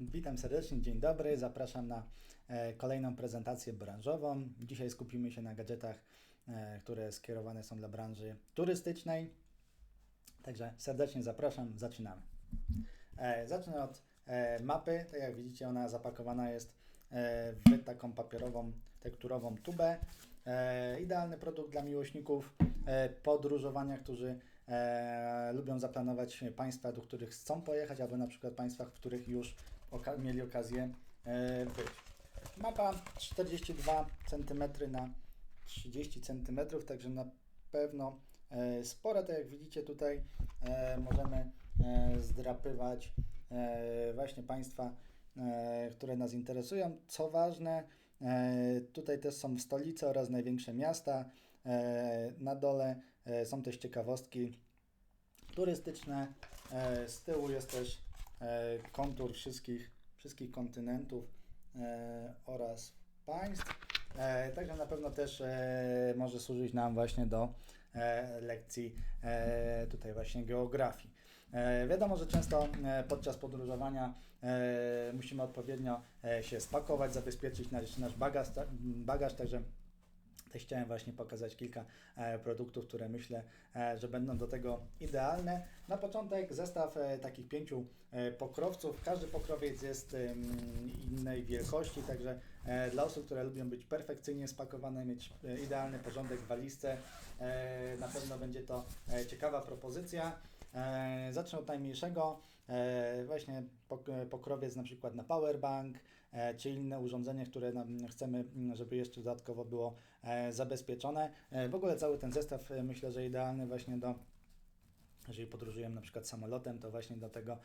Witam serdecznie, dzień dobry. Zapraszam na e, kolejną prezentację branżową. Dzisiaj skupimy się na gadżetach, e, które skierowane są dla branży turystycznej. Także serdecznie zapraszam, zaczynamy. E, zacznę od mapy. Tak jak widzicie, ona zapakowana jest w taką papierową, tekturową tubę. Idealny produkt dla miłośników podróżowania, którzy lubią zaplanować państwa, do których chcą pojechać, albo na przykład państwach, w których już oka- mieli okazję e, być. Mapa 42 cm na 30 cm, także na pewno e, spora, tak jak widzicie tutaj e, możemy e, zdrapywać e, właśnie państwa, e, które nas interesują. Co ważne, e, tutaj też są stolice oraz największe miasta. E, na dole e, są też ciekawostki turystyczne. E, z tyłu jest też kontur wszystkich, wszystkich kontynentów e, oraz państw. E, także na pewno też e, może służyć nam właśnie do e, lekcji e, tutaj właśnie geografii. E, wiadomo, że często e, podczas podróżowania e, musimy odpowiednio e, się spakować, zabezpieczyć nasz, bagaż, bagaż, także też chciałem właśnie pokazać kilka e, produktów, które myślę, e, że będą do tego idealne. Na początek zestaw e, takich pięciu pokrowców. Każdy pokrowiec jest innej wielkości, także dla osób, które lubią być perfekcyjnie spakowane, mieć idealny porządek w walizce, na pewno będzie to ciekawa propozycja. E, zacznę od najmniejszego, e, właśnie pok- pokrowiec na przykład na powerbank, e, czy inne urządzenie, które chcemy, żeby jeszcze dodatkowo było zabezpieczone. W ogóle cały ten zestaw myślę, że idealny właśnie do jeżeli podróżujemy na przykład samolotem, to właśnie do tego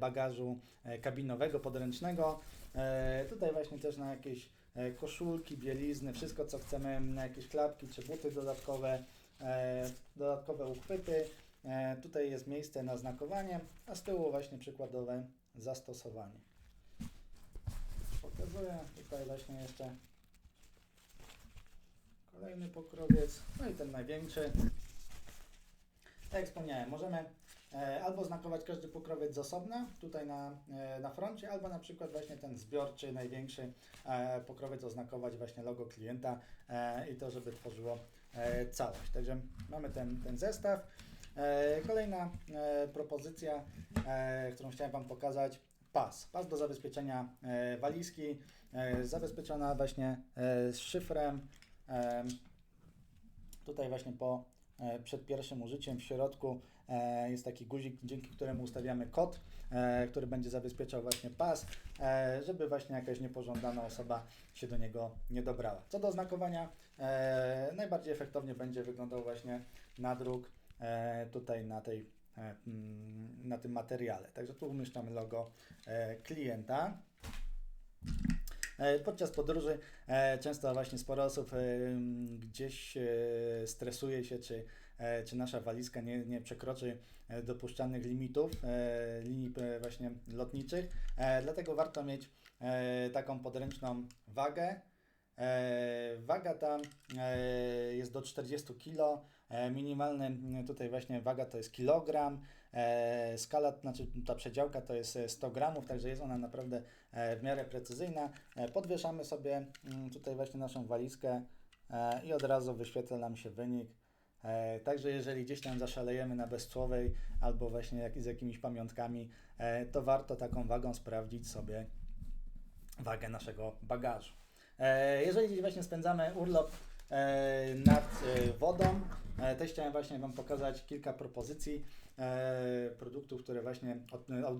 bagażu kabinowego, podręcznego. Tutaj właśnie też na jakieś koszulki, bielizny, wszystko co chcemy, na jakieś klapki czy buty dodatkowe, dodatkowe uchwyty. E, tutaj jest miejsce na znakowanie, a z tyłu właśnie przykładowe zastosowanie. Pokazuję tutaj właśnie jeszcze kolejny pokrowiec, no i ten największy. Tak jak wspomniałem, możemy e, albo znakować każdy pokrowiec z osobna, tutaj na, e, na froncie, albo na przykład właśnie ten zbiorczy, największy pokrowiec oznakować właśnie logo klienta i to, żeby tworzyło całość. Także mamy ten, ten zestaw. E, kolejna e, propozycja, e, którą chciałem Wam pokazać, pas. Pas do zabezpieczenia walizki, zabezpieczona właśnie z szyfrem. Tutaj właśnie po przed pierwszym użyciem w środku jest taki guzik, dzięki któremu ustawiamy kod, który będzie zabezpieczał właśnie pas, żeby właśnie jakaś niepożądana osoba się do niego nie dobrała. Co do znakowania, e, najbardziej efektownie będzie wyglądał właśnie nadruk tutaj na tej e, mm, na tym materiale. Także tu umieszczamy logo e, klienta. E, Podczas podróży e, często właśnie sporo osób e, gdzieś e, stresuje się, czy, e, czy nasza walizka nie, nie przekroczy e, dopuszczalnych limitów, e, linii e, właśnie lotniczych. E, Dlatego warto mieć e, taką podręczną wagę. E, Waga ta e, jest do 40 kg. E, Minimalny m, tutaj właśnie waga to jest kilogram. E, Skala, znaczy ta przedziałka to jest e, 100 gramów, także jest ona naprawdę e, w miarę precyzyjna. E, Podwieszamy sobie mm, tutaj właśnie naszą walizkę e, i od razu wyświetla nam się wynik. E, Także jeżeli gdzieś tam zaszalejemy na Bezcłowej albo właśnie jak, z jakimiś pamiątkami, e, to warto taką wagą sprawdzić sobie wagę naszego bagażu. E, Jeżeli gdzieś właśnie spędzamy urlop e, nad e, wodą, e, też chciałem właśnie Wam pokazać kilka propozycji e, produktów, które właśnie od, od,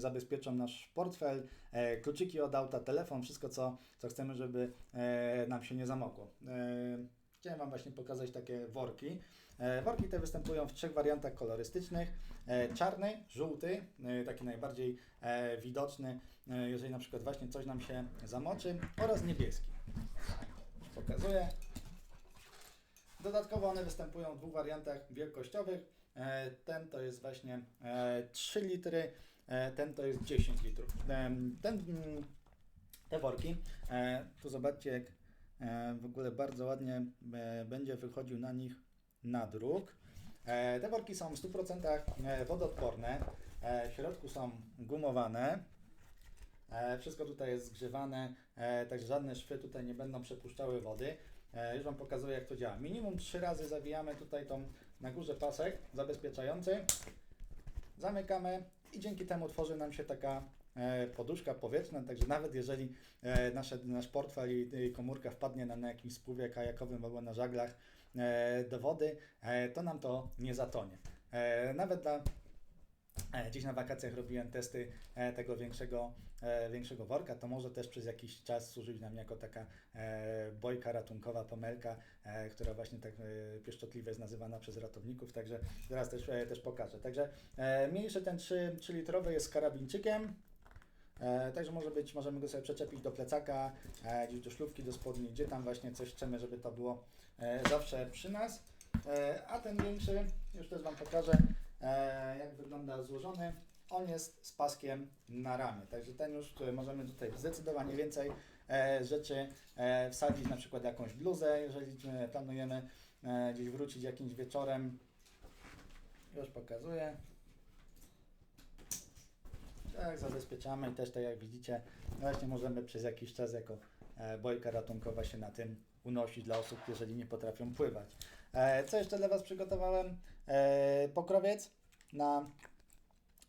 zabezpieczą nasz portfel, e, kluczyki od auta, telefon, wszystko co, co chcemy, żeby e, nam się nie zamokło. E, Chciałem Wam właśnie pokazać takie worki. E, Worki te występują w trzech wariantach kolorystycznych. E, Czarny, żółty, e, taki najbardziej e, widoczny, e, jeżeli na przykład właśnie coś nam się zamoczy, oraz niebieski. Pokazuję. Dodatkowo one występują w dwóch wariantach wielkościowych. E, Ten to jest właśnie e, 3 litry, e, ten to jest 10 litrów. Ten, mm, te worki, e, tu zobaczcie jak e, w ogóle bardzo ładnie e, będzie wychodził na nich nadruk. E, Te worki są w 100% e, wodoodporne, e, w środku są gumowane. E, wszystko tutaj jest zgrzewane, e, także żadne szwy tutaj nie będą przepuszczały wody. E, już Wam pokazuję jak to działa. Minimum trzy razy zawijamy tutaj tą na górze pasek zabezpieczający. Zamykamy i dzięki temu tworzy nam się taka e, poduszka powietrzna, także nawet jeżeli e, nasze, nasz portfel i, komórka wpadnie nam na jakimś spływie kajakowym albo na żaglach do wody, to nam to nie zatonie. Nawet dla Dziś na wakacjach robiłem testy tego większego, większego worka. To może też przez jakiś czas służyć nam jako taka e, bojka ratunkowa, pomelka, e, która właśnie tak e, pieszczotliwie jest nazywana przez ratowników. Także zaraz też, e, też pokażę. Także e, mniejszy ten 3, 3 litrowy jest z karabinczykiem. E, także może być, możemy go sobie przyczepić do plecaka, e, gdzieś do szlufki, do spodni, gdzie tam właśnie coś chcemy, żeby to było e, zawsze przy nas. E, a ten większy, już też Wam pokażę, e, jak wygląda złożony. On jest z paskiem na ramię, także ten już możemy tutaj zdecydowanie więcej e, rzeczy e, wsadzić, na przykład jakąś bluzę, jeżeli planujemy e, gdzieś wrócić jakimś wieczorem. Już pokazuję. Tak, zabezpieczamy i też tak jak widzicie, właśnie możemy przez jakiś czas jako bojka ratunkowa się na tym unosić dla osób, jeżeli nie potrafią pływać. Co jeszcze dla Was przygotowałem? Pokrowiec na,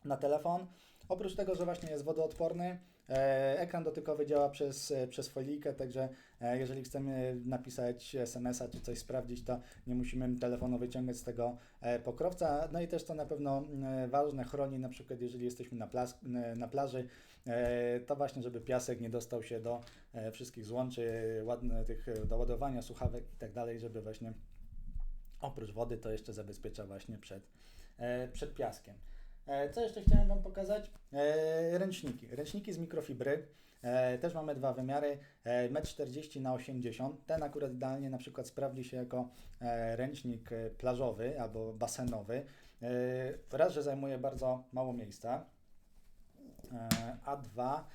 na telefon. Oprócz tego, że właśnie jest wodoodporny, e, ekran dotykowy działa przez, e, przez folijkę, także e, jeżeli chcemy napisać SMS-a czy coś sprawdzić, to nie musimy telefonu wyciągać z tego pokrowca. No i też to na pewno ważne, chroni na przykład jeżeli jesteśmy na, plas, na plaży, to właśnie, żeby piasek nie dostał się do wszystkich złączy, ładne, tych e, do ładowania słuchawek i tak dalej, żeby właśnie oprócz wody to jeszcze zabezpiecza właśnie przed, przed piaskiem. E, Co jeszcze chciałem Wam pokazać? E, Ręczniki. Ręczniki z mikrofibry. E, Też mamy dwa wymiary, e, 1,40 m na 80 Ten akurat idealnie na przykład sprawdzi się jako ręcznik plażowy albo basenowy. Raz, że zajmuje bardzo mało miejsca, a dwa,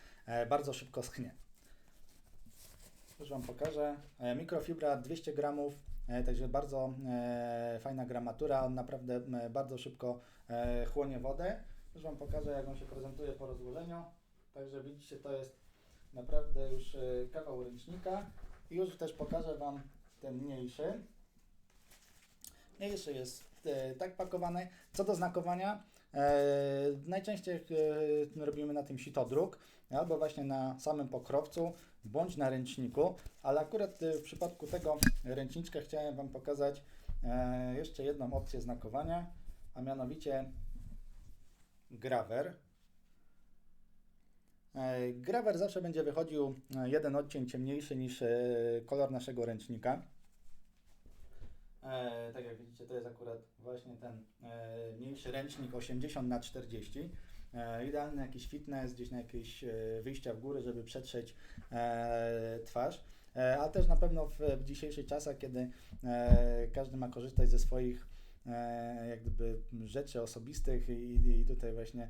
bardzo szybko schnie. Już Wam pokażę. Mikrofibra 200 gramów, także bardzo e, fajna gramatura. On naprawdę e, bardzo szybko e, chłonie wodę. Już Wam pokażę, jak on się prezentuje po rozłożeniu. Także widzicie, to jest naprawdę już e, kawał ręcznika. I już też pokażę Wam ten mniejszy. Mniejszy jest e, tak pakowany. Co do znakowania, e, najczęściej e, robimy na tym sitodruk, albo właśnie na samym pokrowcu, bądź na ręczniku, ale akurat e, w przypadku tego ręczniczka chciałem Wam pokazać e, jeszcze jedną opcję znakowania, a mianowicie grawer. E, Grawer zawsze będzie wychodził e, jeden odcień ciemniejszy niż kolor naszego ręcznika. Tak jak widzicie, to jest akurat właśnie ten mniejszy ręcznik 80 na 40 e, Idealny jakiś fitness, gdzieś na jakieś e, wyjścia w góry, żeby przetrzeć e, twarz. E, a też na pewno w, dzisiejszych czasach, kiedy e, każdy ma korzystać ze swoich e, jak gdyby rzeczy osobistych i, i tutaj właśnie e,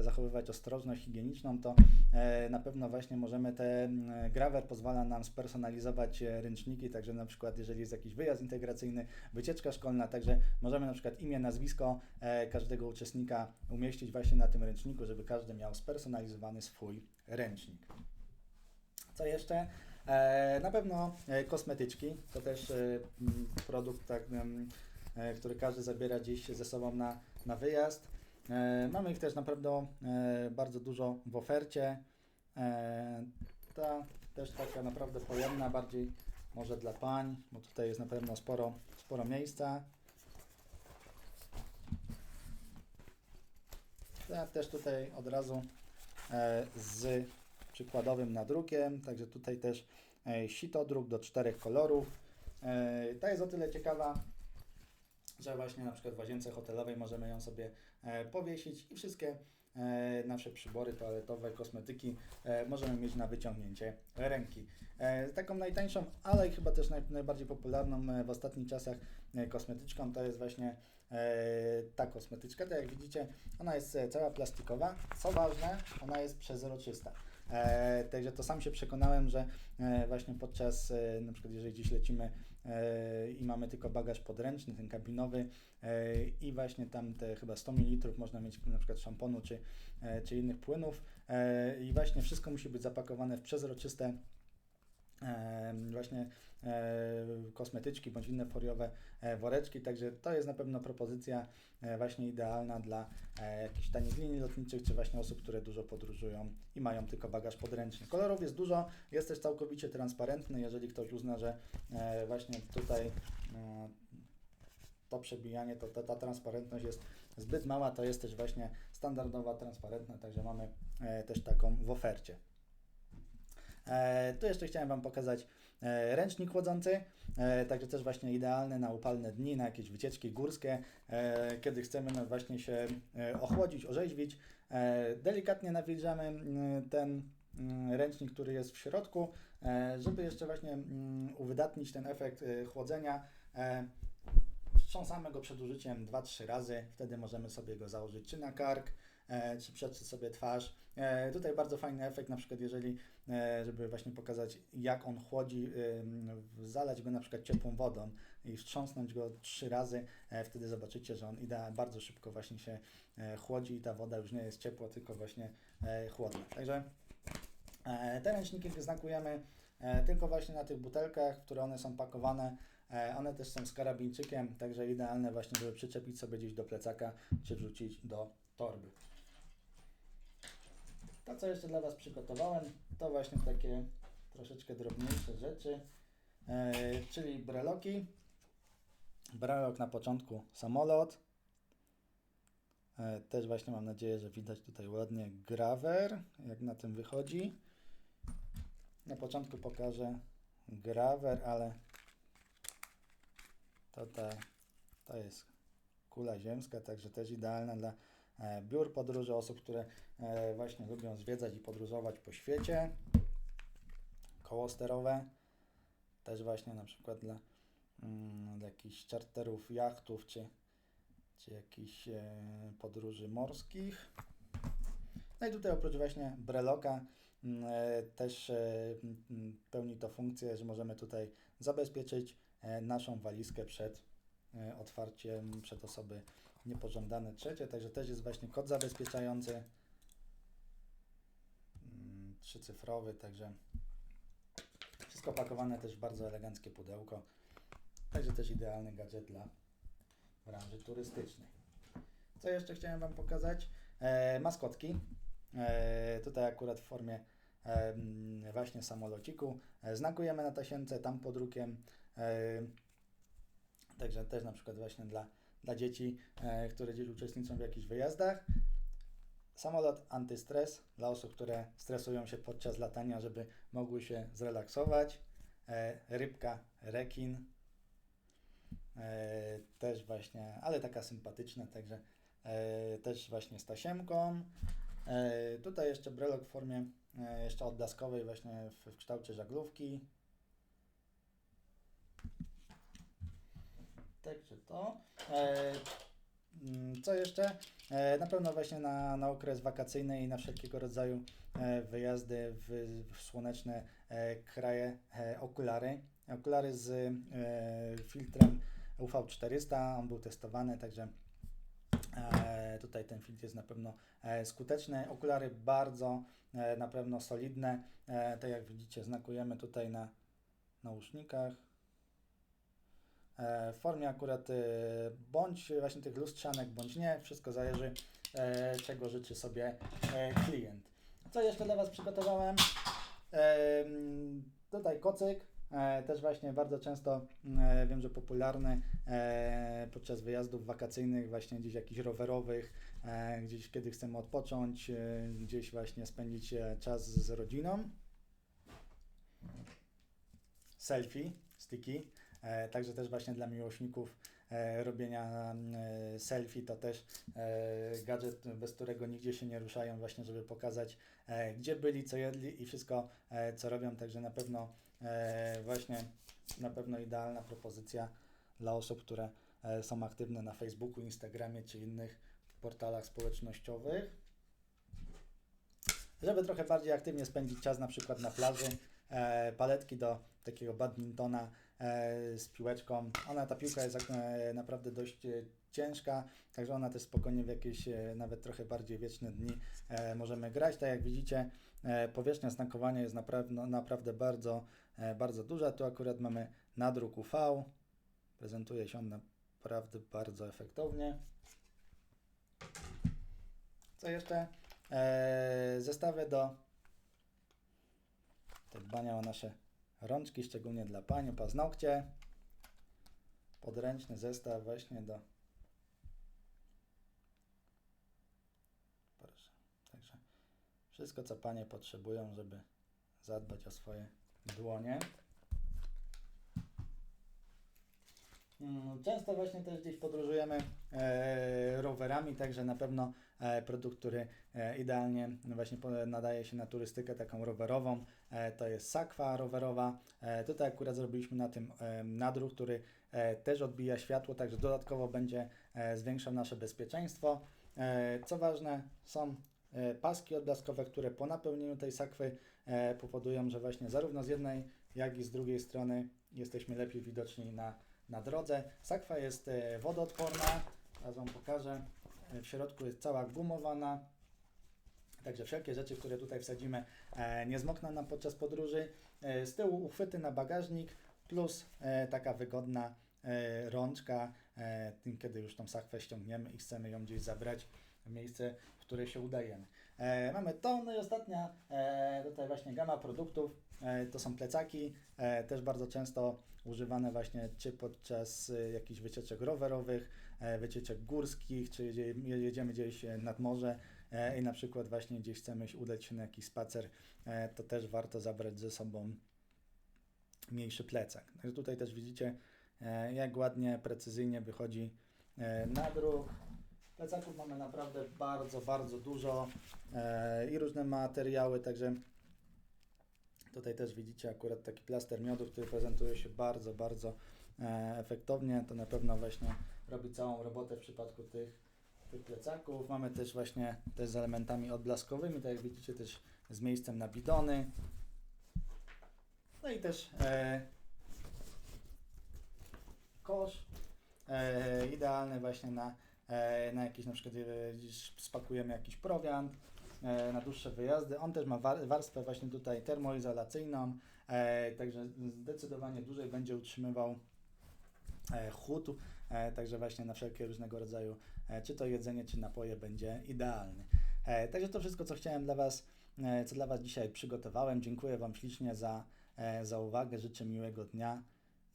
zachowywać ostrożność higieniczną, to e, na pewno właśnie możemy te Graver pozwala nam spersonalizować e, ręczniki, także na przykład jeżeli jest jakiś wyjazd integracyjny, wycieczka szkolna, także możemy na przykład imię, nazwisko e, każdego uczestnika umieścić właśnie na tym ręczniku, żeby każdy miał spersonalizowany swój ręcznik. Co jeszcze? E, na pewno e, kosmetyczki, to też e, produkt, tak, e, który każdy zabiera gdzieś ze sobą na, na wyjazd. E, mamy ich też naprawdę e, bardzo dużo w ofercie. E, ta też taka naprawdę pojemna, bardziej może dla pań, bo tutaj jest na pewno sporo, sporo miejsca. Ja też tutaj od razu z przykładowym nadrukiem, także tutaj też e, sitodruk do czterech kolorów. Ta jest o tyle ciekawa, że właśnie na przykład w łazience hotelowej możemy ją sobie powiesić i wszystkie e, nasze przybory toaletowe, kosmetyki e, możemy mieć na wyciągnięcie ręki. E, taką najtańszą, ale chyba też naj, najbardziej popularną e, w ostatnich czasach e, kosmetyczką to jest właśnie e, ta kosmetyczka. Tak jak widzicie, ona jest e, cała plastikowa. Co ważne, ona jest przezroczysta. E, także to sam się przekonałem, że e, właśnie podczas, e, na przykład jeżeli gdzieś lecimy e, i mamy tylko bagaż podręczny, ten kabinowy e, i właśnie tam te chyba 100 ml można mieć na przykład szamponu czy, e, czy innych płynów. E, i właśnie wszystko musi być zapakowane w przezroczyste właśnie e, kosmetyczki bądź inne foliowe e, woreczki, także to jest na pewno propozycja e, właśnie idealna dla jakichś tanich linii lotniczych, czy właśnie osób, które dużo podróżują i mają tylko bagaż podręczny. Kolorów jest dużo, jest też całkowicie transparentny, jeżeli ktoś uzna, że właśnie tutaj to przebijanie, to ta, ta transparentność jest zbyt mała, to jest też właśnie standardowa, transparentna, także mamy też taką w ofercie. E, tu jeszcze chciałem Wam pokazać e, ręcznik chłodzący, e, także też właśnie idealny na upalne dni, na jakieś wycieczki górskie, kiedy chcemy no właśnie się ochłodzić, orzeźwić. Delikatnie nawilżamy ten ręcznik, który jest w środku, żeby jeszcze właśnie uwydatnić ten efekt chłodzenia. Wstrząsamy go przed użyciem 2-3 razy, wtedy możemy sobie go założyć czy na kark, czy przetrzeć sobie twarz. E, tutaj bardzo fajny efekt, na przykład jeżeli, e, żeby właśnie pokazać jak on chłodzi, zalać go na przykład ciepłą wodą i wstrząsnąć go 3 razy, e, wtedy zobaczycie, że on idea bardzo szybko właśnie się e, chłodzi i ta woda już nie jest ciepła, tylko właśnie e, chłodna. Także e, te ręczniki znakujemy e, tylko właśnie na tych butelkach, w które one są pakowane. E, One też są z karabinczykiem, także idealne właśnie, żeby przyczepić sobie gdzieś do plecaka, czy wrzucić do torby. To, co jeszcze dla Was przygotowałem, to właśnie takie troszeczkę drobniejsze rzeczy, e, czyli breloki. Brelok na początku samolot. E, też właśnie mam nadzieję, że widać tutaj ładnie grawer, jak na tym wychodzi. Na początku pokażę grawer, ale to ta, to jest kula ziemska, także też idealna dla biur podróży, osób, które e, właśnie lubią zwiedzać i podróżować po świecie. Koło sterowe, też właśnie na przykład dla, mm, dla jakichś czarterów, jachtów, czy, czy jakichś e, podróży morskich. No i tutaj oprócz właśnie breloka mm, e, też e, mm, pełni to funkcję, że możemy tutaj zabezpieczyć e, naszą walizkę przed e, otwarciem, przed osoby niepożądane trzecie, także też jest właśnie kod zabezpieczający mm, trzycyfrowy, także wszystko pakowane też w bardzo eleganckie pudełko, także też idealny gadżet dla branży turystycznej. Co jeszcze chciałem Wam pokazać? E, maskotki. E, tutaj akurat w formie e, właśnie samolociku. E, znakujemy na tasiemce, tam podrukiem. E, także też na przykład właśnie dla, dla dzieci, e, które gdzieś uczestniczą w jakichś wyjazdach. Samolot antystres dla osób, które stresują się podczas latania, żeby mogły się zrelaksować. E, rybka, rekin. E, też właśnie, ale taka sympatyczna, także też właśnie z tasiemką. Tutaj jeszcze brelok w formie jeszcze odblaskowej właśnie w, w kształcie żaglówki. Także to. E, mm, co jeszcze? E, na pewno właśnie na, na okres wakacyjny i na wszelkiego rodzaju e, wyjazdy w, w słoneczne kraje okulary. Okulary z filtrem UV400, on był testowany, także tutaj ten filtr jest na pewno skuteczny. Okulary bardzo na pewno solidne, tak jak widzicie znakujemy tutaj na nausznikach. E, w formie akurat e, bądź właśnie tych lustrzanek, bądź nie, wszystko zależy e, czego życzy sobie klient. Co jeszcze dla Was przygotowałem? Em, tutaj kocyk, też właśnie bardzo często wiem, że popularny podczas wyjazdów wakacyjnych, właśnie gdzieś jakichś rowerowych, gdzieś kiedy chcemy odpocząć, gdzieś właśnie spędzić czas z rodziną. Selfie, sticky, także też właśnie dla miłośników e, robienia e, selfie to też e, gadżet, bez którego nigdzie się nie ruszają, właśnie żeby pokazać e, gdzie byli, co jedli i wszystko e, co robią, także na pewno e, właśnie na pewno idealna propozycja dla osób, które e, są aktywne na Facebooku, Instagramie czy innych portalach społecznościowych. żeby trochę bardziej aktywnie spędzić czas na przykład na plaży. E, paletki do takiego badmintona e, z piłeczką. Ona, ta piłka jest e, naprawdę dość e, ciężka, także ona też spokojnie w jakieś e, nawet trochę bardziej wieczne dni e, możemy grać. Tak jak widzicie, e, powierzchnia znakowania jest naprawdę, naprawdę bardzo, e, bardzo duża. Tu akurat mamy nadruk UV. Prezentuje się on naprawdę bardzo efektownie. Co jeszcze? E, zestawy do dbania o nasze rączki, szczególnie dla pań, o paznokcie. Podręczny zestaw właśnie do. Proszę. Także wszystko, co panie potrzebują, żeby zadbać o swoje dłonie. Często właśnie też gdzieś podróżujemy e, rowerami, także na pewno e, produkt, który e, idealnie właśnie nadaje się na turystykę taką rowerową, e, to jest sakwa rowerowa. E, tutaj akurat zrobiliśmy na tym e, nadruk, który e, też odbija światło, także dodatkowo będzie e, zwiększał nasze bezpieczeństwo. E, co ważne, są e, paski odblaskowe, które po napełnieniu tej sakwy e, powodują, że właśnie zarówno z jednej, jak i z drugiej strony jesteśmy lepiej widoczni na na drodze. Sakwa jest e, wodoodporna, teraz Wam pokażę. E, W środku jest cała gumowana, także wszelkie rzeczy, które tutaj wsadzimy, e, nie zmokną nam podczas podróży. Z tyłu uchwyty na bagażnik, plus taka wygodna rączka, tym, kiedy już tą sakwę ściągniemy i chcemy ją gdzieś zabrać w miejsce, w które się udajemy. Mamy to, no i ostatnia tutaj właśnie gama produktów, to są plecaki, e, też bardzo często używane właśnie czy podczas e, jakichś wycieczek rowerowych, e, wycieczek górskich, czy jedzie, jedziemy gdzieś e, nad morze e, i na przykład właśnie gdzieś chcemy udać się na jakiś spacer, e, to też warto zabrać ze sobą mniejszy plecak. Także tutaj też widzicie, e, jak ładnie, precyzyjnie wychodzi e, nadruk. Plecaków mamy naprawdę bardzo, bardzo dużo e, i różne materiały, także tutaj też widzicie akurat taki plaster miodu, który prezentuje się bardzo, bardzo e, efektownie. To na pewno właśnie robi całą robotę w przypadku tych, tych plecaków. Mamy też właśnie też z elementami odblaskowymi, tak jak widzicie też z miejscem na bidony. No i też e, kosz e, idealny właśnie na, e, na jakiś na przykład e, spakujemy jakiś prowiant na dłuższe wyjazdy. On też ma war, warstwę właśnie tutaj termoizolacyjną, e, także zdecydowanie dłużej będzie utrzymywał e, chłód, e, także właśnie na wszelkie różnego rodzaju, e, czy to jedzenie, czy napoje będzie idealny. E, także to wszystko, co chciałem dla Was, e, co dla Was dzisiaj przygotowałem. Dziękuję Wam ślicznie za, e, za uwagę, życzę miłego dnia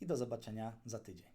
i do zobaczenia za tydzień.